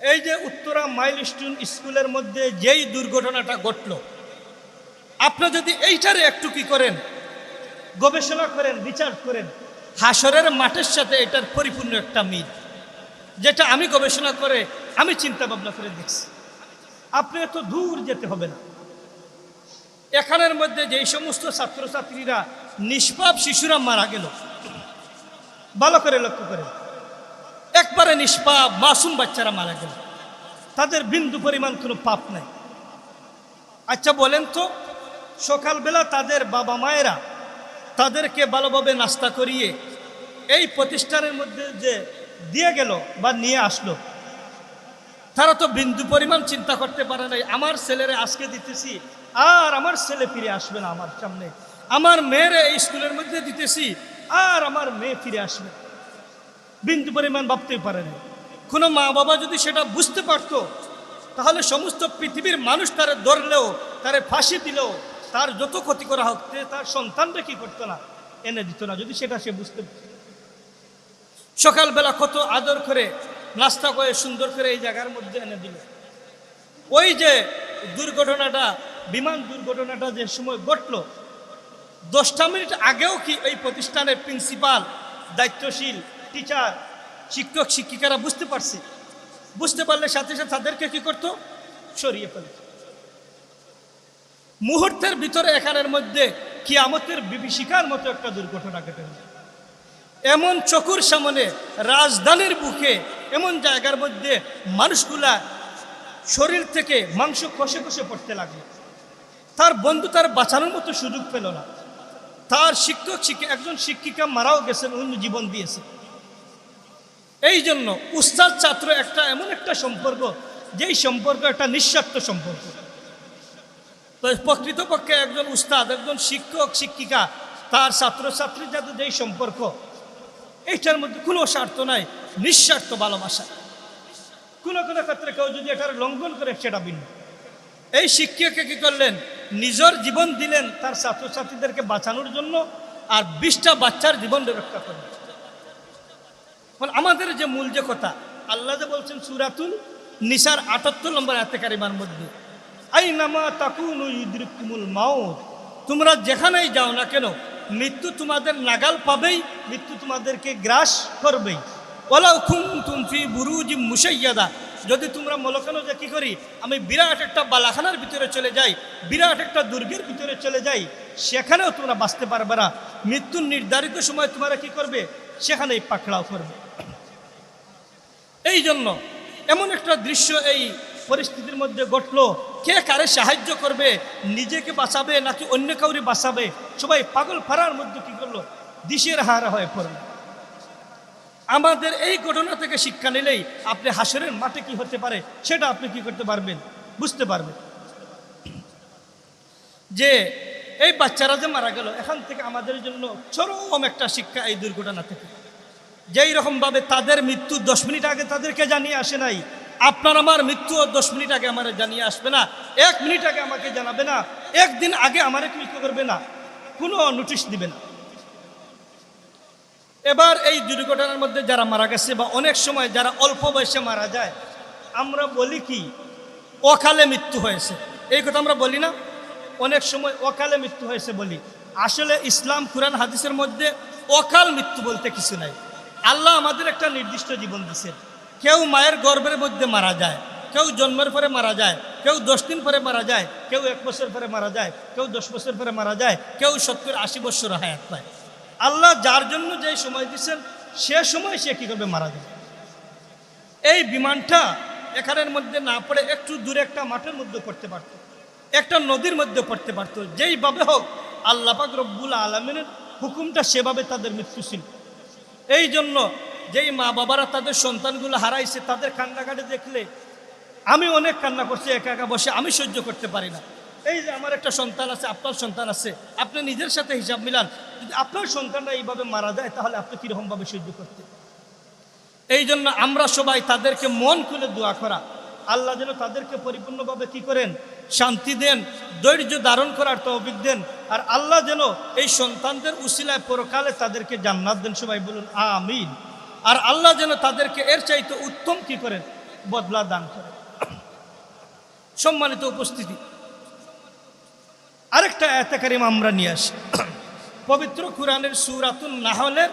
এই যে Uttara mile milestone স্কুলের মধ্যে যেই দুর্ঘটনাটা ঘটল, আপনি যদি এইটারে একটু কি করেন, গবেষণা করেন রিচার্জ করেন, হাসরের মাঠের সাথে এটার পরিপূর্ণ একটা মিল। যেটা আমি গবেষণা করে, আমি চিন্তা ভাবনা করে দেখছি। আপনি এত দূর যেতে হবে না। এখানের মধ্যে যেই সমস্ত ছাত্রছাত্রীরা নিষ্পাপ শিশুরা মারা গেল, ভালো করে লক্ষ্য করে একবারে নিষ্পাপ, মাসুম বাচ্চারা মারা গেল। তাদের বিন্দু পরিমাণ কোনো পাপ নাই। আচ্ছা বলেন তো, সকালবেলা তাদের বাবা মায়েরা তাদেরকে ভালোভাবে নাস্তা করিয়ে এই প্রতিষ্ঠানের মধ্যে যে দিয়ে গেল বা নিয়ে আসলো, তারা তো বিন্দু পরিমাণ চিন্তা করতে পারে নাই, আমার ছেলেরে আজকে দিতেছি, আর আমার ছেলে ফিরে আসবে না আমার সামনে। আমার মেয়েরে এই স্কুলের মধ্যে দিতেছি, আর আমার মেয়ে ফিরে আসবে না। বিন্দু পরিমাণ ভাবতেই পারে না কোনো মা বাবা যদি সেটা বুঝতে পারতো, তাহলে সমস্ত পৃথিবীর মানুষ তারে ধরলেও, তারে ফাঁসি দিলেও, তার যত ক্ষতি করা হোক তার সন্তানরা কি করতো না? এনে দিত না, যদি সেটা সে বুঝতে। সকালবেলা কত আদর করে, নাস্তা করে, সুন্দর করে এই জায়গার মধ্যে এনে দিল। ওই যে দুর্ঘটনাটা, বিমান দুর্ঘটনাটা যে সময় ঘটলো, দশটা মিনিট আগেও কি এই প্রতিষ্ঠানের প্রিন্সিপাল, দায়িত্বশীল টিচার, শিক্ষক, শিক্ষিকারা বুঝতে পারছে। বুঝতে পারলে সাথে সাথে তাদেরকে কি করতো? সরিয়ে ফেলত। মুহূর্তের ভিতরে এখানের মধ্যে কিয়ামতের বিভীষিকার মতো একটা দুর্ঘটনা ঘটে এমন চকুর সামনে, রাজধানীর বুকে, এমন জায়গার মধ্যে মানুষগুলা শরীর থেকে মাংস খসে খসে পড়তে লাগল। তার বন্ধু তার বাঁচানোর মতো সুযোগ পেল না। তার শিক্ষক, শিক্ষিকা, একজন শিক্ষিকা মারাও গেছেন, অন্য জীবন দিয়েছে। এই জন্য উস্তাদ ছাত্র একটা এমন একটা সম্পর্ক, যেই সম্পর্ক একটা নিঃস্বার্থ সম্পর্ক। তো প্রকৃতপক্ষে একজন উস্তাদ, একজন শিক্ষক, শিক্ষিকা, তার ছাত্রছাত্রীর যাতে যেই সম্পর্ক, এইটার মধ্যে কোনো স্বার্থ নাই, নিঃস্বার্থ ভালোবাসা। কোনো কোনো ক্ষেত্রে কেউ যদি এটার লঙ্ঘন করে, সেটা ভিন্ন। এই শিক্ষককে কী করলেন? নিজের জীবন দিলেন তার ছাত্রছাত্রীদেরকে বাঁচানোর জন্য, আর বিশটা বাচ্চার জীবন রক্ষা করলেন। আমাদের যে মূল যে কথা, আল্লাহ যে বলছেন সুরাতুল নিসার আটাত্তর নম্বর আয়াতে কারিমার মধ্যে আই নামা তাকুন ইদ্রিকুমুল মাউত, তোমরা যেখানেই যাও না কেন, মৃত্যু তোমাদের নাগাল পাবেই, মৃত্যু তোমাদেরকে গ্রাস করবেই। ওলাও খুম তুমফি বুরুজ মুসাইয়াদা যদি তোমরা মলকানো যে কী করি, আমি বিরাট একটা বালাখানার ভিতরে চলে যাই, বিরাট একটা দুর্গের ভিতরে চলে যাই, সেখানেও তোমরা বাঁচতে পারবে না। মৃত্যুর নির্ধারিত সময় তোমরা কি করবে? সেখানেই পাকড়াও করবে। এই জন্য এমন একটা দৃশ্য এই পরিস্থিতির মধ্যে ঘটলো। কে কারে সাহায্য করবে? নিজেকে বাঁচাবে নাকি অন্য কাউরে বাঁচাবে? সবাই পাগল ফারার মধ্যে কি করল? দিশের হারা হয়ে পড়ল। আমাদের এই ঘটনা থেকে শিক্ষা নিলেই আপনি হাসরের মাঠে কি হতে পারে সেটা আপনি কি করতে পারবেন? বুঝতে পারবেন। যে এই বাচ্চারা যে মারা গেল, এখান থেকে আমাদের জন্য চরম একটা শিক্ষা এই দুর্ঘটনা থেকে। যেই রকমভাবে তাদের মৃত্যু দশ মিনিট আগে তাদেরকে জানিয়ে আসে নাই, আপনার আমার মৃত্যু দশ মিনিট আগে আমার জানিয়ে আসবে না, এক মিনিট আগে আমাকে জানাবে না, একদিন আগে আমারে কি করবে না, কোনো নোটিশ দিবে না। এবার এই দুর্ঘটনার মধ্যে যারা মারা গেছে বা অনেক সময় যারা অল্প বয়সে মারা যায়, আমরা বলি কি, অকালে মৃত্যু হয়েছে। এই কথা আমরা বলি না অনেক সময় অকালে মৃত্যু হয়েছে বলি। আসলে ইসলাম, কুরআন, হাদিসের মধ্যে অকাল মৃত্যু বলতে কিছু নাই। আল্লাহ আমাদের একটা নির্দিষ্ট জীবন দিচ্ছেন কেউ মায়ের গর্ভের মধ্যে মারা যায়, কেউ জন্মের পরে মারা যায়, কেউ দশ দিন পরে মারা যায়, কেউ এক বছর পরে মারা যায়, কেউ দশ বছর পরে মারা যায়, কেউ সত্তর, আশি বছর হায়াত পায়। আল্লাহ যার জন্য যে সময় দিচ্ছেন সে সময় সে কী করবে? মারা যাবে। এই বিমানটা এখানের মধ্যে না পড়ে একটু দূরে একটা মাঠের মধ্যে করতে পারত। একটা নদীর মধ্যে পড়তে পারত। যেইভাবে হোক, আল্লাহ পাক রব্বুল আলমিনের হুকুমটা সেভাবে তাদের মৃত্যু ছিল। এই জন্য যেই মা বাবারা তাদের সন্তানগুলো হারাইছে, তাদের কান্নাকাটি দেখলে আমি অনেক কান্না করছি, একা একা বসে আমি সহ্য করতে পারি না। এই যে আমার একটা সন্তান আছে, আপনার সন্তান আছে, আপনি নিজের সাথে হিসাব মিলান। যদি আপনার সন্তানরা এইভাবে মারা যায়, তাহলে আপনি কীরকমভাবে সহ্য করতে? এই জন্য আমরা সবাই তাদেরকে মন খুলে দোয়া করা। আল্লাহ যেন তাদেরকে পরিপূর্ণভাবে কি করেন? শান্তি দেন, ধৈর্য ধারণ করার তৌফিক দেন, আর আল্লাহ যেন এই সন্তানদের উসিলায় পরকালে তাদেরকে জান্নাত দেন, সবাই বলুন, আমিন। আর আল্লাহ যেন তাদেরকে এর চাইতে উত্তম কি করেন? বদলা দান করে সম্মানিত উপস্থিতি। আরেকটা এতেকারিম আমরা নিয়ে আসি। পবিত্র কোরআনের সুরাতুন নাহলের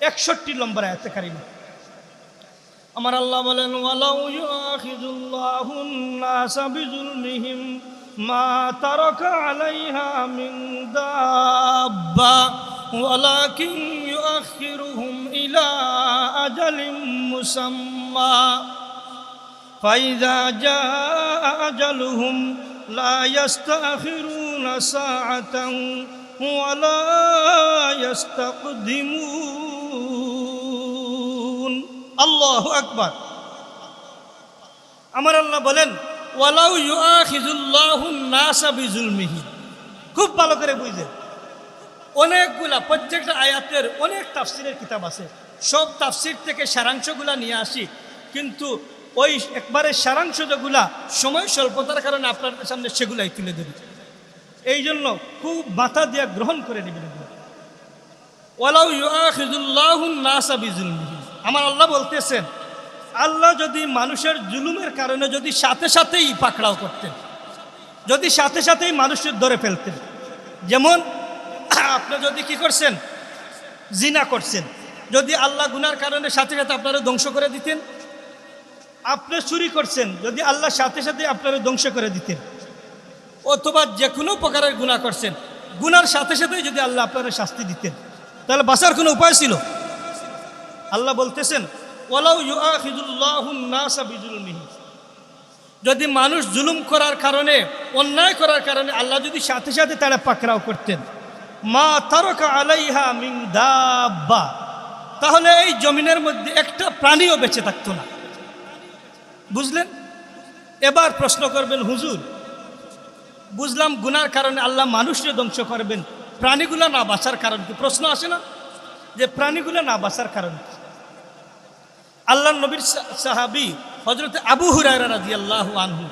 একষট্টি নম্বর এতেকারিম আমার আল্লাহ বলেন ওয়ালাউ ইউআখিযুল্লাহুন নাসা বিজুলমিহিম মা তারাকা আলাইহা মিন দাব্বা ওয়ালাকিন ইউআখিরুহুম ইলা আজালিম মুসাম্মা فإذا جاء أجلهم لا يستأخرون ساعة ولا يستقدمون আল্লাহ আকবার। আমার আল্লাহ বলেন, ওয়ালাউ খুব ভালো করে বুঝলে অনেকগুলা, প্রত্যেকটা আয়াতের অনেক তাফসিরের কিতাব আছে। সব তাফসির থেকে সারাংশগুলা নিয়ে আসি। কিন্তু ওই একবারে সারাংশ যেগুলা সময় স্বল্পতার কারণে আপনাদের সামনে সেগুলাই তুলে দেবে এই জন্য খুব মাথা দিয়ে গ্রহণ করে নেবেন ওয়ালাউ মিহি আমার আল্লাহ বলতেছেন, আল্লাহ যদি মানুষের জুলুমের কারণে যদি সাথে সাথেই পাকড়াও করতেন, যদি সাথে সাথেই মানুষের ধরে ফেলতেন, যেমন আপনি যদি কি করছেন, জিনা করছেন, যদি আল্লাহ গুনার কারণে সাথে সাথে আপনারা ধ্বংস করে দিতেন, আপনি চুরি করছেন, যদি আল্লাহ সাথে সাথে আপনারা ধ্বংস করে দিতেন, অথবা যে কোনো প্রকারের গুণা করছেন, গুনার সাথে সাথে যদি আল্লাহ আপনারা শাস্তি দিতেন, তাহলে বাঁচার কোনো উপায় ছিল? আল্লাহ বলতেছেন বিজুলমিহি। যদি মানুষ জুলুম করার কারণে, অন্যায় করার কারণে আল্লাহ যদি সাথে সাথে তারা পাকড়াও করতেন, মা তারকা আলাইহা মিন দাব্বা, তাহলে এই জমিনের মধ্যে একটা প্রাণীও বেঁচে থাকতো না। বুঝলেন? এবার প্রশ্ন করবেন, হুজুর, বুঝলাম গুনার কারণে আল্লাহ মানুষকে ধ্বংস করবেন, প্রাণীগুলো না বাঁচার কারণ কি? প্রশ্ন আসে না? যে প্রাণীগুলো না বাঁচার কারণ কি? আল্লাহ নবীর সাহাবি হজরত আবু হুরায়রা রাজি আল্লাহ আনহু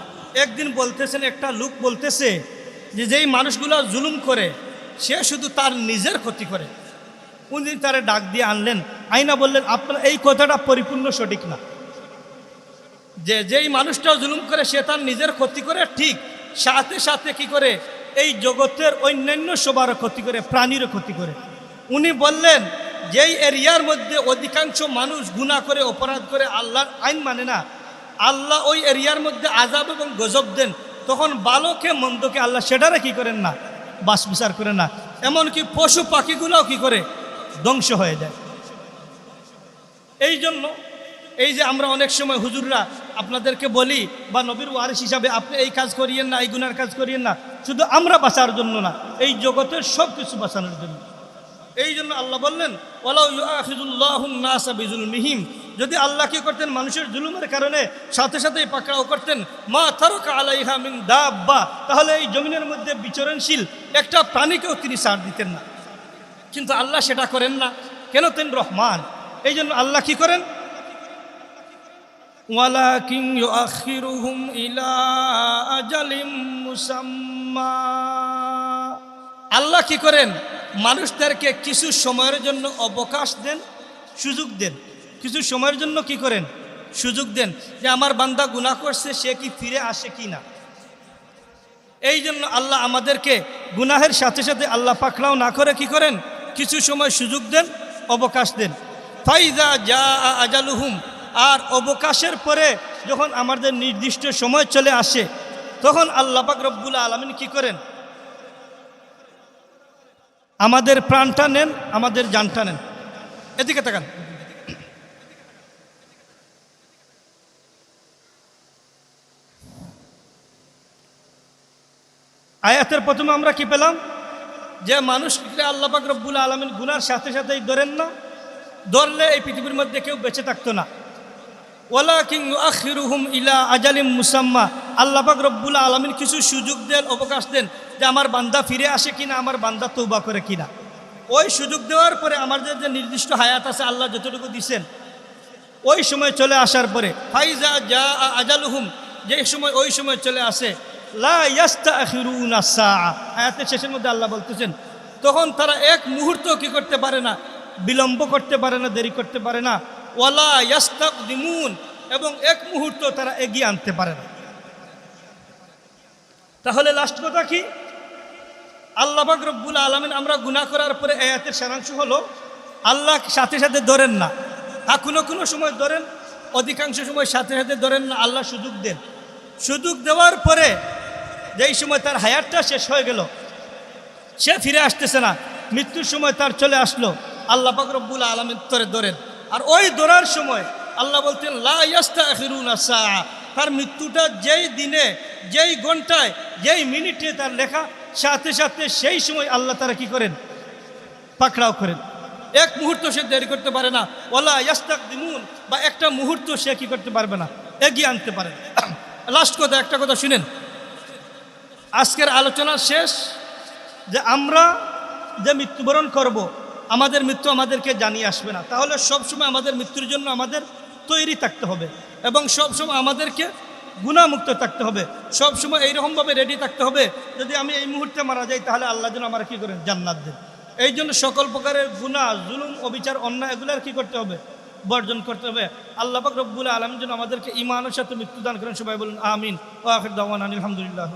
একদিন বলতেছেন, একটা লোক বলতেছে যে যেই মানুষগুলো জুলুম করে, সে শুধু তার নিজের ক্ষতি করে। উনি তারে ডাক দিয়ে আনলেন। আইনা বললেন, আপনার এই কথাটা পরিপূর্ণ সঠিক না। যে যেই মানুষটা জুলুম করে, সে তার নিজের ক্ষতি করে, ঠিক সাথে সাথে কি করে? এই জগতের অন্যান্য সবার ক্ষতি করে, প্রাণীরও ক্ষতি করে। উনি বললেন যেই এরিয়ার মধ্যে অধিকাংশ মানুষ গুণা করে, অপরাধ করে, আল্লাহর আইন মানে না। আল্লাহ ওই এরিয়ার মধ্যে আজাব এবং গজব দেন, তখন বালকে, মন্দকে আল্লাহ সেটারে কি করেন না? বাস বিচার করে না। এমনকি পশু পাখিগুলোও কি করে? ধ্বংস হয়ে যায়। এই জন্য এই যে আমরা অনেক সময় হুজুররা আপনাদেরকে বলি, বা নবীর ওয়ারিস হিসাবে, আপনি এই কাজ করিয়েন না, এই গুনার কাজ করিয়েন না। শুধু আমরা বাঁচার জন্য না, এই জগতের সব কিছু বাঁচানোর জন্য। এই জন্য আল্লাহ বললেন বিজুলমিহিম যদি আল্লাহ কি করতেন, মানুষের জুলুমের কারণে সাথে সাথেই পাকড়াও করতেন, মা তারকা আলাইহা মিন দাব্বা। তাহলে এই জমিনের মধ্যে বিচরণশীল একটা প্রাণীকেও তিনি সার দিতেন না। কিন্তু আল্লাহ সেটা করেন না। কেন তেন রহমান? এই জন্য আল্লাহ কি করেন? ইলা মুসাম্মা। আল্লাহ কি করেন? মানুষদেরকে কিছু সময়ের জন্য অবকাশ দেন, সুযোগ দেন। কিছু সময়ের জন্য কি করেন? সুযোগ দেন যে আমার বান্দা গুনাহ করছে, সে কি ফিরে আসে কি না? এই জন্য আল্লাহ আমাদেরকে গুনাহের সাথে সাথে আল্লাহ পাকড়াও না করে কি করেন? কিছু সময় সুযোগ দেন, অবকাশ দেন। ফাইজা যা আজালুহুম, আর অবকাশের পরে যখন আমাদের নির্দিষ্ট সময় চলে আসে, তখন আল্লাহ পাক রব্বুল আলমিন কি করেন? আমাদের প্রাণটা নেন, আমাদের জানটা নেন। এদিকে তাকান। আয়াতের প্রথমে আমরা কি পেলাম? যে মানুষকে আল্লাহ পাক রব্বুল আলমিন গুনার সাথে সাথেই ধরেন না, ধরলে এই পৃথিবীর মধ্যে কেউ বেঁচে থাকতো না। ওলা কিং আখিরুহুম ইলা আজালিম মুসাম্মা। আল্লাহ পাক রব্বুল আলমিন কিছু সুযোগ দেন, অবকাশ দেন যে আমার বান্দা ফিরে আসে কিনা, আমার বান্দা তৌবা করে কিনা। ওই সুযোগ দেওয়ার পরে আমাদের যে নির্দিষ্ট হায়াত আছে আল্লাহ যতটুকু দিছেন, ওই সময় চলে আসার পরে, ফাইজা যা আজালুহুম যে সময় ওই সময় চলে আসে আয়াতের শেষের মধ্যে আল্লাহ বলতেছেন, তখন তারা এক মুহূর্ত কি করতে পারে না, বিলম্ব করতে পারে না, দেরি করতে পারে না ওয়ালা ইয়াস্তাকদিমুন, এবং এক মুহূর্ত তারা এগিয়ে আনতে পারে না। তাহলে লাস্ট কথা কি? আল্লাহ পাক রব্বুল আলমিন আমরা গুনাহ করার পরে আয়াতের সারাংশ হলো, আল্লাহ সাথে সাথে ধরেন না। হ্যাঁ কোনো কোনো সময় ধরেন, অধিকাংশ সময় সাথে সাথে ধরেন না, আল্লাহ সুযোগ দেন। সুযোগ দেওয়ার পরে যেই সময় তার হায়ারটা শেষ হয়ে গেল, সে ফিরে আসতেছে না। মৃত্যুর সময় তার চলে আসলো। আল্লাহ রব্বুল আলমিন তরে ধরেন। আর ওই ধরার সময় আল্লাহ বলতেন, লা ইয়াস্তাখিরুনা সাআ। তার মৃত্যুটা যেই দিনে, যেই ঘন্টায়, যেই মিনিটে তার লেখা, সাথে সাথে সেই সময় আল্লাহ তারা কি করেন? পাকড়াও করেন। এক মুহূর্ত সে দেরি করতে পারে না। ওলা ইয়াস্তাক দিমুন বা একটা মুহূর্ত সে কি করতে পারবে না। এগিয়ে আনতে পারে। লাস্ট কথা, একটা কথা শুনেন। আজকের আলোচনা শেষ যে আমরা যে মৃত্যুবরণ করব আমাদের মৃত্যু আমাদেরকে জানিয়ে আসবে না। তাহলে সবসময় আমাদের মৃত্যুর জন্য আমাদের তৈরি থাকতে হবে এবং সবসময় আমাদেরকে গুণামুক্ত থাকতে হবে। সবসময় এইরকমভাবে রেডি থাকতে হবে যদি আমি এই মুহূর্তে মারা যাই, তাহলে আল্লাহ যেন আমার কী করেন? জান্নাত দেন। এই জন্য সকল প্রকারের গুণা, জুলুম, অবিচার, অন্যায় এগুলোর কী করতে হবে? বর্জন করতে হবে। আল্লাহ পাক রব্বুল আলম যেন আমাদেরকে ইমানের সাথে মৃত্যুদান করেন। সবাই বলুন, আমিন। ও আখির দাওয়ান আলহামদুলিল্লাহ